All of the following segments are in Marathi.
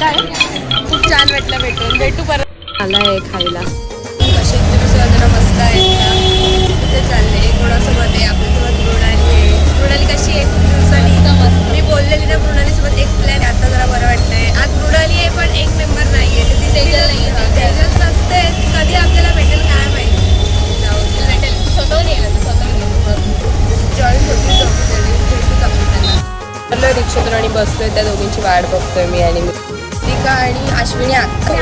माहिती का हे काय खूप छान वाटलं भेटून. भेटू परत. आला आहे खायला. असे जरा मस्त ना तिथे चालले? कोणासोबत आहे. आपल्यासोबत मृणाली आहे. मृणाली कशी आहे? खूप दिवसांनी. मी बोललेली ना मृणालीसोबत. एक प्लॅन आता जरा बरं वाटतंय. आज मृणाली आहे पण एक मेंबर नाही आहे. ती तेजल नाही. तेजल नसते कधी आपल्याला भेटेल काय माहिती. जॉईन होती भेटूच आपण त्यांना? चाललोय रिक्षातून आणि बसलोय. त्या दोघींची वाट बघतोय मी आणि मी. रिका आणि अश्विनी अक्का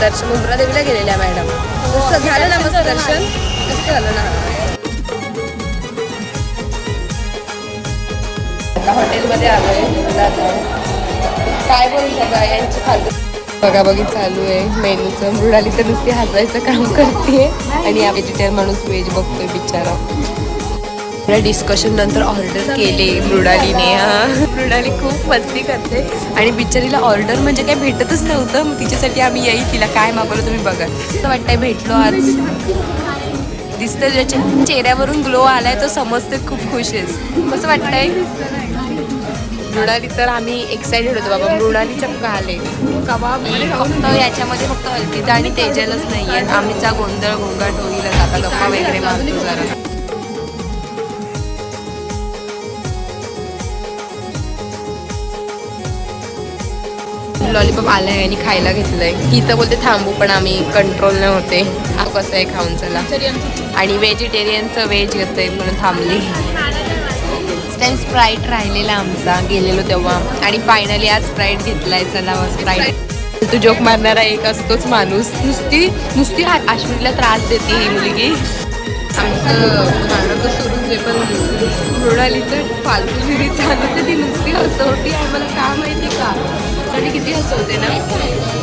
दर्शन मुंब्रा देवीला गेलेल्या मॅडम. तसं झालं ना मस्त दर्शन? कसं झालं ना? हॉटेलमध्ये आलोय. काय बोलू शका यांची फालतू बघा बघी चालू आहे. मेनूचं मृणाली तर नुसती हसायचं काम करते. आणि या व्हेजिटेरियन माणूस व्हेज बघतोय बिचारा. डिस्कशन नंतर ऑर्डर केले मृणालीने. हा मृणाली खूप मस्ती करते. आणि बिचारीला ऑर्डर म्हणजे काय भेटतच नव्हतं. मग तिच्यासाठी आम्ही येई तिला काय मागवलं तुम्ही बघा. असं वाटतंय भेटलो आज. दिसतं ज्याच्या चेहऱ्यावरून ग्लो आलाय तो समजते खूप खुश आहेस. कसं वाटतंय? मृणाली तर आम्ही एक्सायटेड होतो बाबा. मृणालीच्या आले. कबाब म्हणजे फक्त याच्यामध्ये फक्त अल्पिता आणि तेजलच आहेत आम्हीचा गोंधळ गोंगाट होईल आता गप्पा वगैरे मारतो जरा. लॉलीपॉप आहे आणि खायला घेतलंय. ही तर बोलते थांबू पण आम्ही कंट्रोल नाही होते. कसं आहे खाऊन चला. आणि व्हेजिटेरियनचं व्हेज घेतोय म्हणून थांबली. टाइम स्प्राईट राहिलेला आमचा गेलेलो तेव्हा. आणि फायनली आज स्प्राईट घेतलाय चला स्प्राईट तू जोक मारणारा एक असतोच माणूस. नुसती नुसती हा- आश्विनीला त्रास देते ही मुलगी. आमचं खाणं तर सुरूच आहे पण मृणालीचं फालतूगिरी चालू आहे ती नुसती हसवती आहे. मला का माहिती का? आणि किती हसवते ना?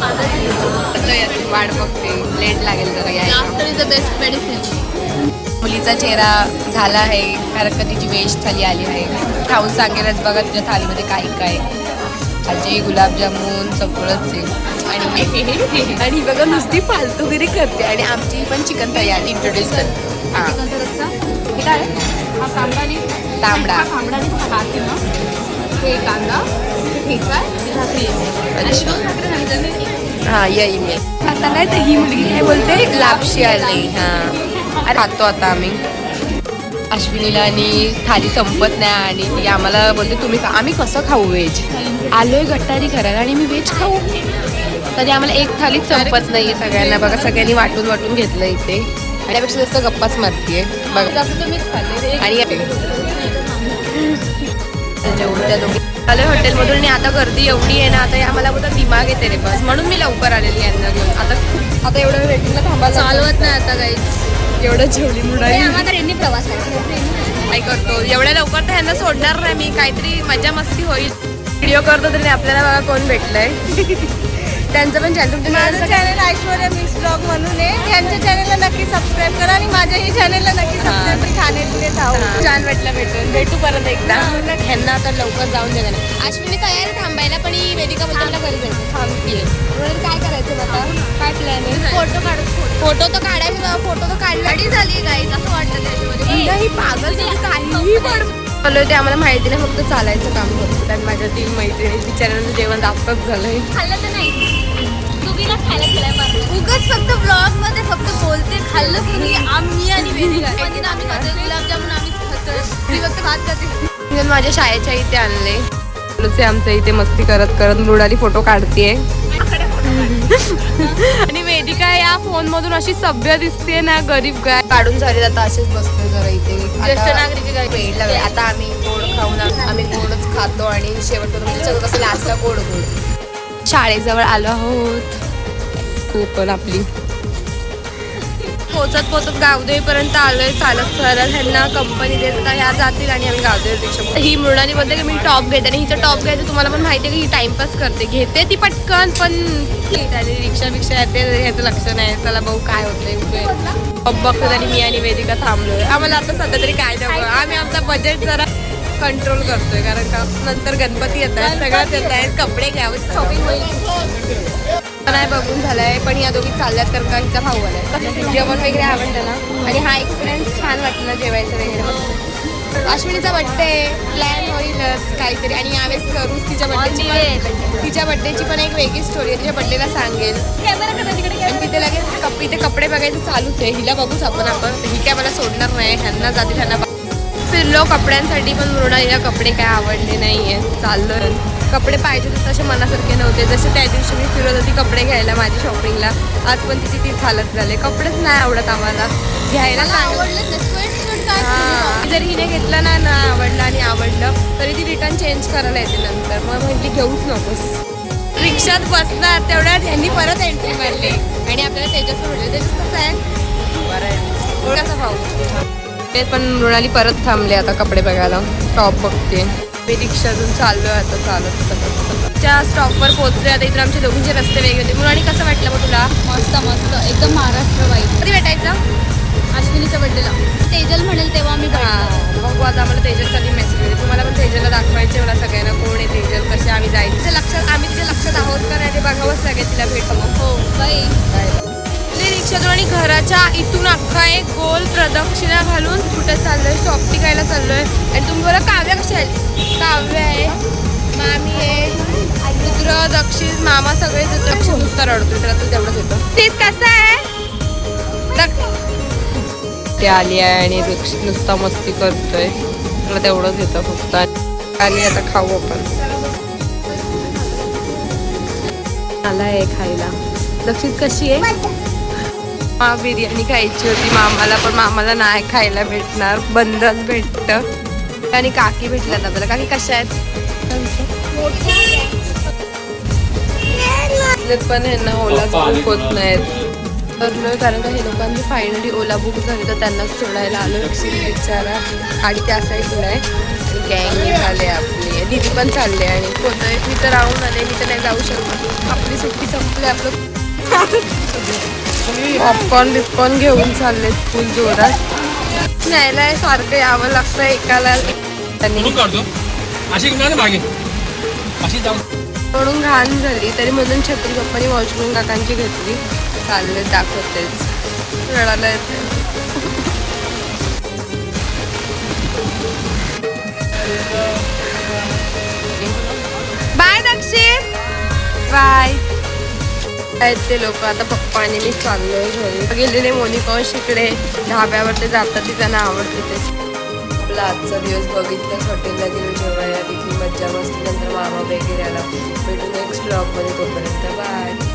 आता याची वाट बघते. लेट लागेल जरा यायला. बेस्ट मेडिसिन मुलीचा चेहरा झाला आहे. कारण का तिची वेश थाली आली आहे. खाऊन सांगेलच बघा तिच्या थालीमध्ये काय काय भाजी गुलाबजामुन सगळंच आहे. आणि आणि बघा नुसती फालतूगिरी करते. आणि आमची पण चिकन तयारी. इंट्रोड्यूस करते हां. तांबडा हा येई मी आता नाही तर ही मुलगी काय बोलते लापशी आली. हा. अरे खातो आता आम्ही. अश्विनीला आणि थाली संपत नाही आणि ती आम्हाला बोलते तुम्ही खा आम्ही कसं खाऊ व्हेज आलोय गट्टारी करायला आणि मी व्हेज खाऊ. तरी आम्हाला एक थालीच संपत नाहीये सगळ्यांना. बघा सगळ्यांनी वाटून वाटून घेतलं इथे. आणि त्यापेक्षा जास्त गप्पाच मारतीये. बघा. आणि जेवढ्या दोघी आलोय हॉटेलमधून आणि आता गर्दी एवढी आहे ना आता आम्हाला बोलतात दिमाग येते रे बस. म्हणून मी लवकर आलेली यांना घेऊन. आता आता एवढं वेटिंगला थांबायला चालवत नाही आता काही एवढं जेवली ट्रेननी प्रवास काय करतो. एवढ्या लवकर तर ह्यांना सोडणार नाही मी. काहीतरी मजा मस्ती होईल. व्हिडिओ करतो तरी आपल्याला बघा कोण भेटलंय. त्यांचं पण चॅनल माझं चॅनल ऐश्वर्या मिक्स ब्लॉग म्हणून आहे. त्यांच्या चॅनलला नक्की सबस्क्राईब करा आणि माझ्याही चॅनलला नक्की सबस्क्राईब करा ठाण्यातले जाऊ. छान वाटलं भेटून. भेटू परत एकदा. ह्यांना आता लवकर जाऊन देणार अश्विनी तयार आहे थांबायला पण ही वेदिका बोलते मला घरी जायचं थांबतीये म्हणून काय करायचं आता काय प्लॅन आहे? फोटो काढ फोटो. तर काढायचे फोटो तर काढली. झाली गाई असं वाटतं त्याच्यामध्ये. नाही पागल झाली, काहीही पण बोललो ते आम्हाला माहिती नाही. फक्त चालायचं काम करतो आणि माझ्या तीन मैत्रिणी बिचाऱ्यांचं जेवण जास्तच झालंय. खाल्लं तर नाही. खायला उगाच फक्त ब्लॉगमध्ये फक्त बोलते खाल्लं तुम्ही आम्ही आणि वेदिका आम्ही खातो गुलाबजामुन आम्ही खातो मी फक्त भात खाते. मी माझ्या शाळेच्या इथे आणले. आमच्या इथे मस्ती करत करत मृणाली फोटो काढतीये. आणि वेदिका या फोन मधून अशी सभ्य दिसते ना गरीब गाय. काढून झाले आता असेच बसतोय जरा इथे. ज्येष्ठ नागरिक आता आम्ही गोड खाऊन आम्ही गोडच खातो आणि शेवटपर्यंत म्हणजे कसं लास्टला गोड गोड. शाळेजवळ आलो आहोत. खूप आपली. पोचत पोचत गावदेवीपर्यंत आलोय चालत सरळ ह्यांना कंपनी देत ह्या जातील आणि आम्ही गावदेवी रिक्षा ही मृणाली बोलते की मी टॉप घेते आणि हिचं टॉप घ्यायचं तुम्हाला पण माहिती आहे की ही टाइमपास करते. घेते ती पटकन पण त्याने रिक्षा बिक्षा येते ह्याचं लक्ष नाही. चला भाऊ काय होतंय बघतो आणि मी आणि वेदिका थांबलोय. आम्हाला आता सध्या तरी काय नको. आम्ही आमचा बजेट जरा कंट्रोल करतोय कारण का नंतर गणपती येत आहेत सगळ्याच येत आहेत कपडे घ्यावे शॉपिंग होईल. नाही बघून झालाय पण या दोघी चालल्यात तर का हिचा भाऊ आलाय. जेवण वगैरे आवडतं ना? आणि हा एक्सपिरियन्स छान वाटलं जेवायचं वगैरे अश्विनीचा बड्डे प्लॅन होईलच काहीतरी. आणि यावेळेस करूच तिच्या बड्डेची तिच्या बड्डेची पण एक वेगळी स्टोरी आहे. तिच्या बड्डेला सांगेल. आणि तिथे लगेच कप तिथे कपडे बघायचं चालूच आहे. हिला बघूच आपण आपण. ही काय मला सोडणार नाही. ह्यांना जाते त्यांना फिरलो कपड्यांसाठी पण मृणालीला कपडे काय आवडले नाहीये. चाललोय. कपडे पाहिजे होते तसे मनासारखे नव्हते. जसे त्या दिवशी मी फिरत होती कपडे घ्यायला माझी शॉपिंगला आज पण तिची तीच हालत झाली कपडेच नाही आवडत आम्हाला. घ्यायला हा. जर हिने घेतलं ना ना आवडलं आणि आवडलं तरी ती रिटर्न चेंज करायला येते नंतर. मग म्हटली घेऊच नकोस. रिक्षात बसणार तेवढ्यात ह्यांनी परत एंट्री मारली. आणि आपल्याला तेजस म्हटलं तेजस कसं आहे? बरं भाऊ. ते पण मृणाली परत थांबले आता कपडे बघायला. टॉप बघते. मी रिक्षातून चाललोय आता चालत सतत त्या स्टॉपवर पोहोचले आता इथं आमचे दोघींचे रस्ते वेगळे होते. मृणाली कसं वाटलं मग तुला? मस्त मस्त. एकदम महाराष्ट्र वाईब कधी भेटायचं? अश्विनीच्या बड्डेला तेजल म्हणेल तेव्हा मी बघू आता आम्हाला तेजल कधी मेसेज मिळेल तुम्हाला पण तेजलला दाखवायचे मला सगळ्यांना कोण आहे तेजल कसे आम्ही जायचं. लक्षात आम्ही तिच्या लक्षात आहोत का नाही ते बघावंच लागेल तिला भेटणं हो रिक्षातून आणि घराच्या इथून अख्खा एक गोल प्रदक्षिणा घालून कुठे चाललोय? शॉप टिकायला चाललोय. आणि तुम्ही बरं काव्या कशी आली काव्य आहे मामी आहे रुद्र दक्षिण मामा सगळेच येतो दक्षिण नुसता रडतो त्याला तर तेवढंच येतं तेच कसं आहे? ते आली आहे आणि नुसता मस्ती करतोय. त्याला तेवढंच येतं फक्त. आली आता खाऊ आपण. आला आहे खायला. दक्षित कशी आहे? हा बिर्याणी खायची होती. मामाला पण मामाला नाही खायला भेटणार. बंदच भेटत. आणि काकी भेटल्यात आपल्याला. काकी कशा आहेत? पण ह्यांना ओला बुक होत नाहीत. कारण का हे लोकांची फायनली ओला बुक झाली तर त्यांना सोडायला आलो. बिचारा आणि त्या साईडला आहे. गँग झाले आपली. दीदी पण चालले आणि होतंय मी तर राहून आले. मी तर नाही जाऊ शकत. आपली सुट्टी संपली आपलं. पॉपकॉर्न बिपकॉर्न घेऊन चालले फुल जोरात. न्यायला सारखं यावं लागतं एकाला. त्यांनी म्हणून काढतो अशी घेऊन ना मागे अशी जाऊ. म्हणून घाण झाली तरी म्हणून छत्री पप्पानी वॉशरूम काकांची घेतली. चालले दाखवतेच रडायला येते. बाय दक्षिण बाय आहेत ते लोक. आता पप्पा आणि मी चाललोय घरी. गेलेले मोनिकॉश इकडे. ढाब्यावर ते जातात ते त्यांना आवडते ते. आपला आजचा दिवस बघितलंच हॉटेलला गेलो जेवायला तिथली मज्जा मस्ती नंतर मामा वगैरे आला. भेटून नेक्स्ट ब्लॉगमध्ये तोपर्यंत.